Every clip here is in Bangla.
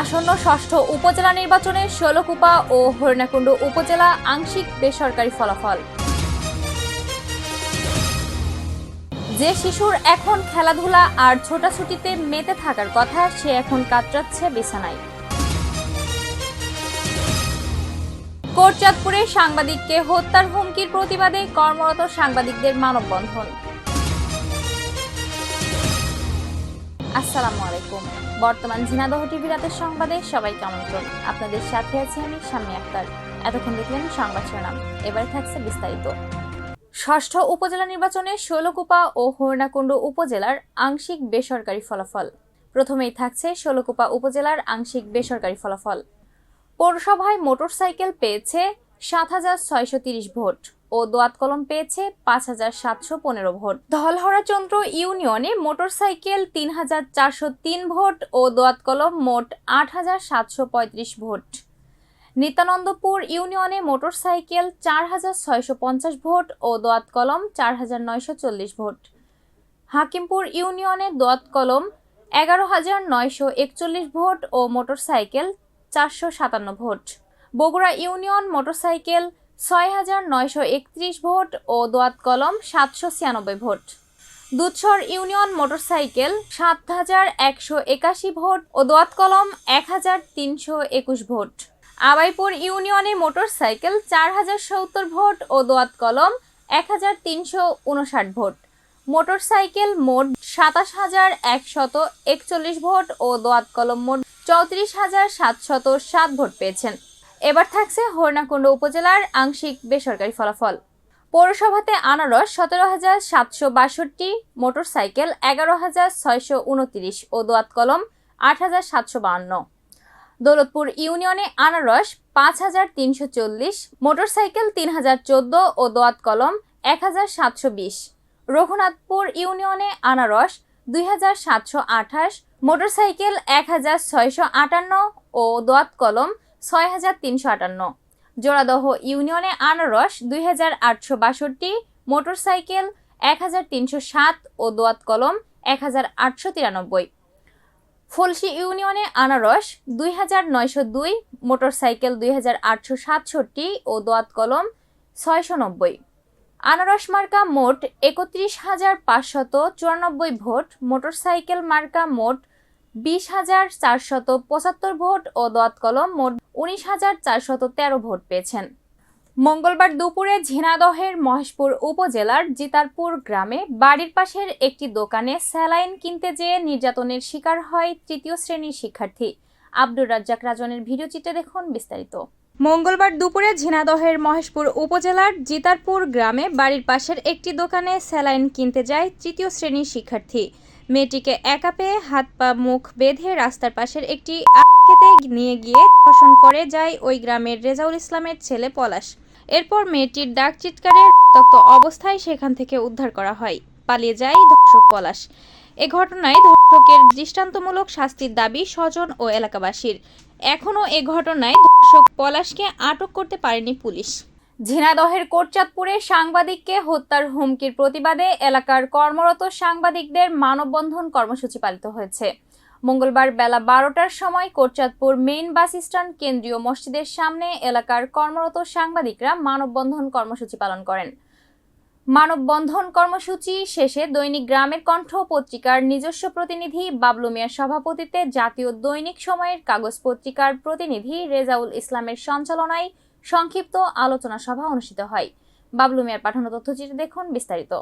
আসন্ন ষষ্ঠ উপজেলা নির্বাচনে ষোলকুপা ও হরিণাকুণ্ড উপজেলা আংশিক বেসরকারি ফলাফল। যে শিশুর এখন খেলাধুলা আর ছোটাছুটিতে মেতে থাকার কথা, সে এখন কাতরাচ্ছে বিছানায়। কোটচাঁদপুরে সাংবাদিককে হত্যার হুমকির প্রতিবাদে কর্মরত সাংবাদিকদের মানববন্ধন। আসসালামু আলাইকুম। বর্তমান ঝিনাদহ টিভি রাতের সংবাদে সবাইকে আমন্ত্রণ। আপনাদের সাথে আছি আমি শাম্মী আক্তার। এতক্ষণ দেখলেন সংবাদ শিরোনাম। এবারে থাকছে বিস্তারিত। ষষ্ঠ উপজেলা নির্বাচনে ষোলকুপা ও হরিণাকুণ্ড উপজেলার আংশিক বেসরকারি ফলাফল। প্রথমেই থাকছে ষোলকুপা উপজেলার আংশিক বেসরকারি ফলাফল। পৌরসভায় মোটরসাইকেল পেয়েছে সাত হাজার ছয়শো তিরিশ ভোট ও দোয়াত কলম পেয়েছে পাঁচ হাজার সাতশো পনেরো ভোট। ধলহরাচন্দ্র ইউনিয়নে মোটরসাইকেল তিন হাজার চারশো তিন ভোট ও দোয়াত কলম মোট আট হাজার সাতশো পঁয়ত্রিশ ভোট। নিত্যানন্দপুর ইউনিয়নে মোটরসাইকেল চার হাজার ছয়শো পঞ্চাশ ভোট ও দোয়াত কলম চার হাজার নয়শো চল্লিশ ভোট। হাকিমপুর ইউনিয়নে দোয়াত কলম এগারো হাজার নয়শো একচল্লিশ ভোট ও মোটরসাইকেল চারশো সাতান্ন ভোট। বগুড়া ইউনিয়ন মোটরসাইকেল ছয় হাজার নয়শো একত্রিশ ভোট ও দোয়াত কলম সাতশো ছিয়ানব্বই ভোট। দুধসর ইউনিয়ন মোটরসাইকেল সাত হাজার একশো একাশি ভোট ও দোয়াত কলম এক হাজার তিনশো একুশ ভোট। আবাইপুর ইউনিয়নে মোটরসাইকেল চার হাজার সত্তর ভোট ও দোয়াত কলম এক হাজার তিনশো উনষাট ভোট। মোটরসাইকেল মোট সাতাশ হাজার একশত একচল্লিশ ভোট ও দোয়াত কলম মোট চৌত্রিশ হাজার সাতশত সাত ভোট পেয়েছেন। এবার থাকছে হরিণাকুণ্ড উপজেলার আংশিক বেসরকারি ফলাফল। পৌরসভাতে আনারস সতেরো হাজার সাতশো বাষট্টি, মোটরসাইকেল এগারো হাজার ছয়শো উনত্রিশ ও দোয়াত কলম আট হাজার সাতশো বাহান্ন। দৌলতপুর ইউনিয়নে আনারস পাঁচ হাজার তিনশো চল্লিশ, মোটরসাইকেল তিন হাজার চোদ্দ ও দোয়াত কলম এক হাজার সাতশো বিশ। রঘুনাথপুর ইউনিয়নে আনারস দুই হাজার সাতশো আঠাশ, মোটরসাইকেল এক হাজার ছয়শো আটান্ন ও দোয়াত কলম ছয় হাজার তিনশো আটান্ন। জোড়াদহ ইউনিয়নে আনারস দুই হাজার আটশো বাষট্টি, মোটরসাইকেল এক হাজার তিনশো সাত ও দোয়াত কলম এক হাজার আটশো তিরানব্বই। ফলসি ইউনিয়নে আনারস দুই হাজার নয়শো দুই, মোটরসাইকেল দুই হাজার আটশো সাতষট্টি ও দোয়াত কলম ছয়শো নব্বই। আনারস মার্কা মোট একত্রিশ হাজার পাঁচশত চুরানব্বই ভোট, মোটরসাইকেল মার্কা মোট বিশ হাজার চারশত পঁচাত্তর ভোট ও দোয়াত কলম মোট উনিশ হাজার চারশত তেরো ভোট পেয়েছেন। মঙ্গলবার দুপুরে ঝিনাদহের মহেশপুর উপজেলার জিতারপুর গ্রামে বাড়ির পাশের একটি দোকানে স্যালাইন কিনতে যেয়ে নির্যাতনের শিকার হয় তৃতীয় শ্রেণির শিক্ষার্থী। আব্দুর রাজ্জাক রাজনের ভিডিও চিত্রে দেখুন বিস্তারিত। মঙ্গলবার দুপুরে ঝিনাদহের মহেশপুর উপজেলার জিতারপুর গ্রামে বাড়ির পাশের একটি দোকানে স্যালাইন কিনতে যায় তৃতীয় শ্রেণির শিক্ষার্থী। মেয়েটিকে একা পেয়ে হাত পা মুখ বেঁধে রাস্তার পাশের একটি খেতে নিয়ে গিয়ে ধর্ষণ করে যায় ওই গ্রামের রেজাউল ইসলামের ছেলে পলাশ। এরপর মেয়েটির ডাক চিৎকারে রক্তাক্ত অবস্থায় সেখান থেকে উদ্ধার করা হয়। পালিয়ে যায় ধর্ষক পলাশ। এ ঘটনায় ধর্ষকের দৃষ্টান্তমূলক শাস্তির দাবি স্বজন ও এলাকাবাসীর। এখনও এ ঘটনায় ধর্ষক পলাশকে আটক করতে পারেনি পুলিশ। ঝিনাদহের কোটচাঁদপুরে সাংবাদিককে হত্যার হুমকির প্রতিবাদে এলাকার কর্মরত সাংবাদিকদের মানববন্ধন কর্মসূচি পালিত হয়েছে। মঙ্গলবার বেলা বারোটার সময় কোটচাঁদপুর মেইন বাস স্ট্যান্ড কেন্দ্রীয় মসজিদের সামনে এলাকার কর্মরত সাংবাদিকরা মানববন্ধন কর্মসূচি পালন করেন। মানববন্ধন কর্মসূচি শেষে দৈনিক গ্রামের কণ্ঠ পত্রিকার নিজস্ব প্রতিনিধি বাবলু মিয়ার সভাপতিত্বে জাতীয় দৈনিক সময়ের কাগজ পত্রিকার প্রতিনিধি রেজাউল ইসলামের সঞ্চালনায় সংক্ষিপ্ত আলোচনা সভা অনুষ্ঠিত হয়। বাবলু মিয়ার পাঠানো তথ্যচিত্র দেখুন বিস্তারিত।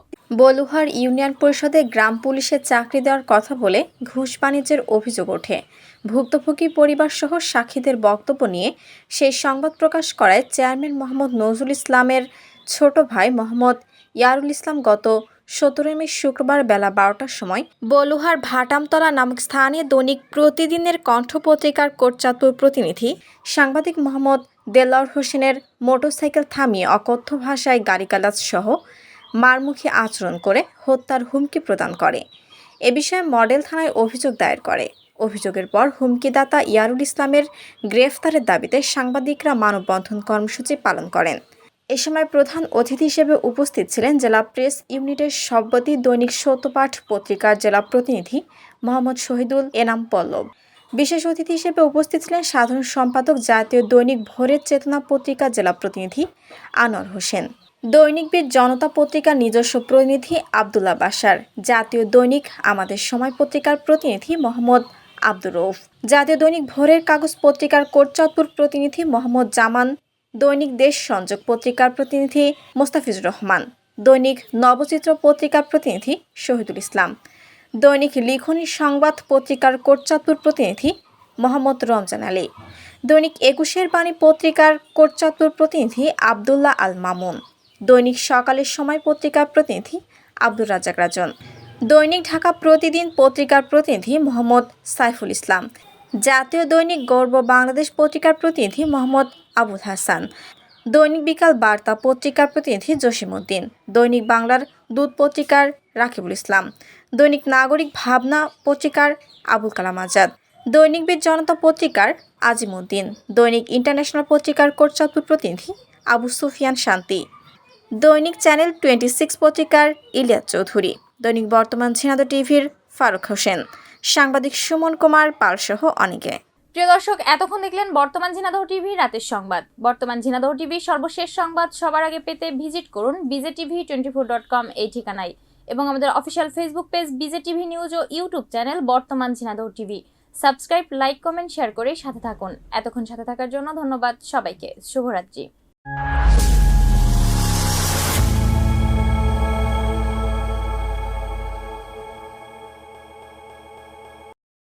বলুহার ইউনিয়ন পরিষদে গ্রাম পুলিশে চাকরি দেওয়ার কথা বলে ঘুষ বাণিজ্যের অভিযোগ ওঠে। ভুক্তভোগী পরিবারসহ সাক্ষীদের বক্তব্য নিয়ে সেই সংবাদ প্রকাশ করায় চেয়ারম্যান মোহাম্মদ নজরুল ইসলামের ছোট ভাই মোহাম্মদ ইয়ারুল ইসলাম গত সতেরোই মে শুক্রবার বেলা বারোটার সময় বলুহার ভাটামতলা নামক স্থানে দৈনিক প্রতিদিনের কণ্ঠ পত্রিকার কোটচাঁদপুর প্রতিনিধি সাংবাদিক মোহাম্মদ দেলাওয়ার হোসেনের মোটরসাইকেল থামিয়ে অকথ্য ভাষায় গালিগালাজ সহ মারমুখী আচরণ করে হত্যার হুমকি প্রদান করে। এ বিষয়ে মডেল থানায় অভিযোগ দায়ের করে। অভিযোগের পর হুমকিদাতা ইয়ারুল ইসলামের গ্রেফতারের দাবিতে সাংবাদিকরা মানববন্ধন কর্মসূচি পালন করেন। এ সময় প্রধান অতিথি হিসেবে উপস্থিত ছিলেন জেলা প্রেস ইউনিটের সব্যতি দৈনিক সত্যপাঠ পত্রিকার জেলা প্রতিনিধি মোহাম্মদ শহীদুল এনাম পল্লব। বিশেষ অতিথি হিসেবে উপস্থিত ছিলেন সাধারণ সম্পাদক জাতীয় দৈনিক ভোরের চেতনা পত্রিকা জেলা প্রতিনিধি আনোয়ার হোসেন। দৈনিক বীর জনতা পত্রিকার নিজস্ব প্রতিনিধি আবদুল্লাহ বাসার জাতীয় দৈনিক আমাদের সময় পত্রিকার প্রতিনিধি মোহাম্মদ আব্দুর রৌফ জাতীয় দৈনিক ভোরের কাগজ পত্রিকার কোটচাঁদপুর প্রতিনিধি মোহাম্মদ জামান। দৈনিক দেশ সংযোগ পত্রিকার প্রতিনিধি মোস্তাফিজুর রহমান। দৈনিক নবচিত্র পত্রিকার প্রতিনিধি শহীদুল ইসলাম। দৈনিক লিখনী সংবাদ পত্রিকার কোটচাঁদপুর প্রতিনিধি মোহাম্মদ রমজান আলী। দৈনিক একুশের বাণী পত্রিকার কোটচাঁদপুর প্রতিনিধি আবদুল্লাহ আল মামুন। দৈনিক সকালের সময় পত্রিকার প্রতিনিধি আব্দুর রাজাক রাজন। দৈনিক ঢাকা প্রতিদিন পত্রিকার প্রতিনিধি মোহাম্মদ সাইফুল ইসলাম। জাতীয় দৈনিক গর্ব বাংলাদেশ পত্রিকার প্রতিনিধি মোহাম্মদ আবুল হাসান। দৈনিক বিকাল বার্তা পত্রিকার প্রতিনিধি জসিমউদ্দিন। দৈনিক বাংলার দুধ পত্রিকার রাকিবুল ইসলাম। দৈনিক নাগরিক ভাবনা পত্রিকার আবুল কালাম আজাদ। দৈনিক বীর জনতা পত্রিকার আজিমউদ্দিন দৈনিক ইন্টারন্যাশনাল পত্রিকার কোটচাঁদপুর প্রতিনিধি আবু সুফিয়ান শান্তি। দৈনিক চ্যানেল টোয়েন্টি সিক্স পত্রিকার ইলিয়াস চৌধুরী। দৈনিক বর্তমান ঝিনাদা টিভির ফারুক হোসেন। সাংবাদিক সুমন কুমার পালসহ অনেকে। প্রিয় দর্শক, এতক্ষণ দেখলেন বর্তমান ঝিনাদহ টিভি রাতের সংবাদ। বর্তমান ঝিনাদহ টিভি সর্বশেষ সংবাদ সবার আগে পেতে ভিজিট করুন BJ TV twenty four dot com এই ঠিকানায়। এবং আমাদের official Facebook page BJ TV news ও ইউটিউব চ্যানেল বর্তমান Jhenaidah TV subscribe like comment share করে সাথে থাকুন। এতক্ষণ সাথে থাকার জন্য ধন্যবাদ সবাইকে। শুভরাত্রি।